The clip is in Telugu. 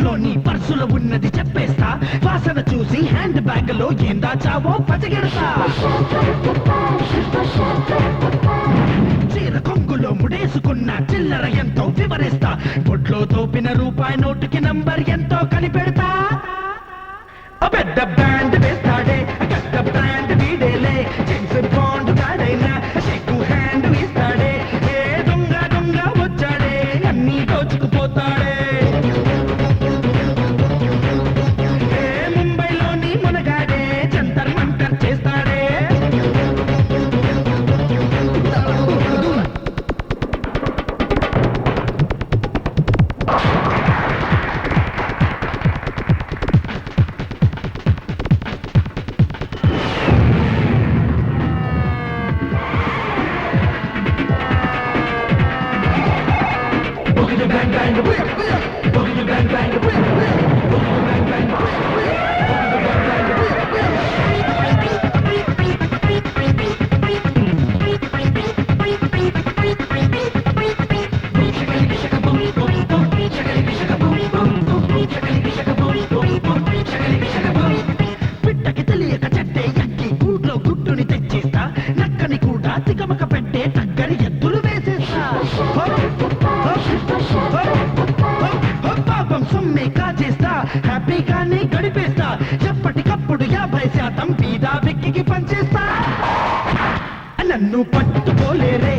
ఇంట్లో నీ పర్సులో ఉన్నది చెప్పేస్తా. వాసన చూసి హ్యాండ్ బ్యాగ్లో ఏం చావో పచగెడతా చీర కొంగులో ముడేసుకున్న చిల్లర ఎంతో వివరిస్తా. బొట్లో తోపిన రూపాయి నోటుకి నంబర్ ఎంతో కనిపెడతా. పెద్ద బ్యాండ్ వేస్తాడే పెద్ద బ్రాండ్ వీడేలే. జెంట్స్ హ్యాండ్ ఇస్తాడే. ఏ దొంగ దొంగ వచ్చాడే అన్ని దోచుకుపో Boogie bang bang whip, bang bang bang bang, boogie bang bang హ్యాపీగానే గడిపేస్తా. ఎప్పటికప్పుడు యాభై శాతం పీదా వెక్కి పనిచేస్తా నన్ను పట్టుకోలేరే